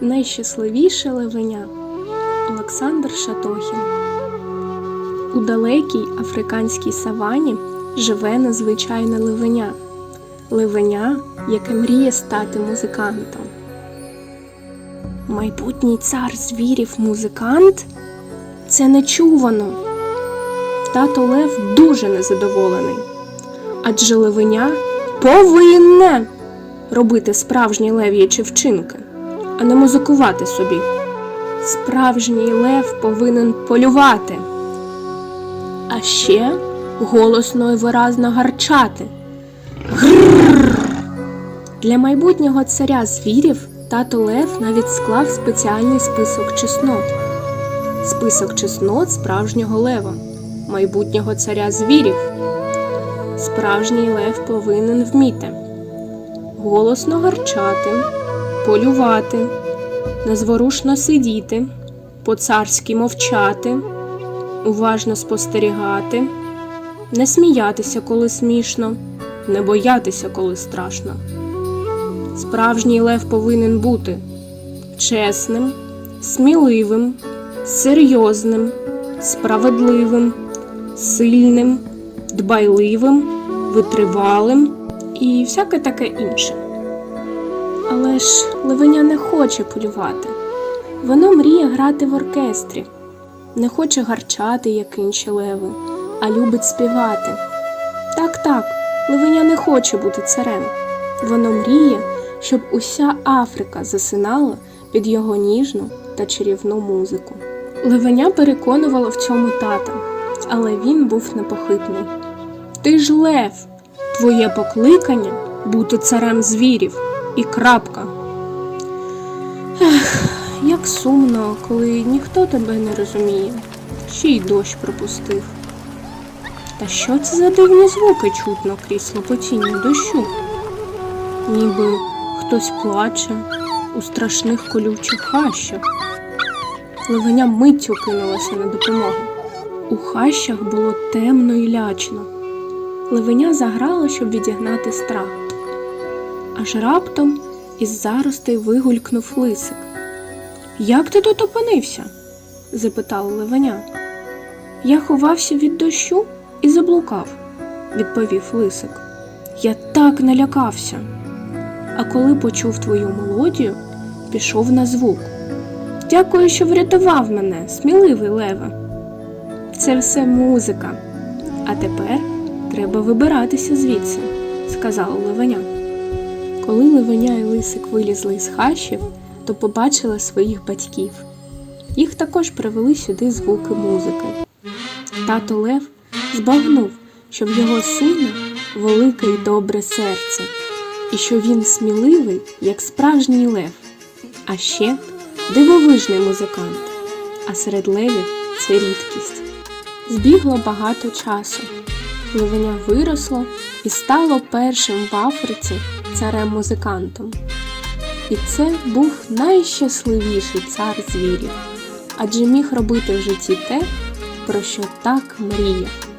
Найщасливіше левеня Олександр Шатохін. У далекій африканській савані живе незвичайне левеня. Левеня, яке мріє стати музикантом. Майбутній цар звірів музикант? Це нечувано. Тато Лев дуже незадоволений. Адже левеня повинне робити справжні лев'ячі вчинки, а не музикувати собі. Справжній лев повинен полювати, а ще голосно і виразно гарчати. Грррр! Для майбутнього царя звірів тато Лев навіть склав спеціальний список чеснот. Список чеснот справжнього лева, майбутнього царя звірів. Справжній лев повинен вміти голосно гарчати, полювати, незворушно сидіти, по-царськи мовчати, уважно спостерігати, не сміятися, коли смішно, не боятися, коли страшно. Справжній лев повинен бути чесним, сміливим, серйозним, справедливим, сильним, дбайливим, витривалим і всяке таке інше. Але ж левеня не хоче полювати. Воно мріє грати в оркестрі, не хоче гарчати, як інші леви, а любить співати. Так, так, левеня не хоче бути царем. Воно мріє, щоб уся Африка засинала під його ніжну та чарівну музику. Левеня переконувало в цьому тата, але він був непохитний. Ти ж лев, твоє покликання бути царем звірів і крапка. Ех, як сумно, коли ніхто тебе не розуміє, ще й дощ пропустив. Та що це за дивні звуки чутно крізь лопотіння дощу? Ніби хтось плаче у страшних колючих хащах. Левеня миттю кинулася на допомогу. У хащах було темно і лячно. Левеня заграла, щоб відігнати страх. Аж раптом із заростей вигулькнув лисик. Як ти тут опинився? запитала левеня. Я ховався від дощу і заблукав, відповів лисик. Я так налякався. А коли почув твою мелодію, пішов на звук. Дякую, що врятував мене, сміливий леве. Це все музика. А тепер треба вибиратися звідси, сказала левеня. Коли левеня і лисик вилізли із хащів, то побачили своїх батьків. Їх також привели сюди звуки музики. Тато Лев збагнув, що в його сина велике й добре серце, і що він сміливий, як справжній лев, а ще дивовижний музикант, а серед левів це рідкість. Збігло багато часу. Левеня виросло і стало першим в Африці царем-музикантом. І це був найщасливіший цар звірів, адже міг робити в житті те, про що так мріяв.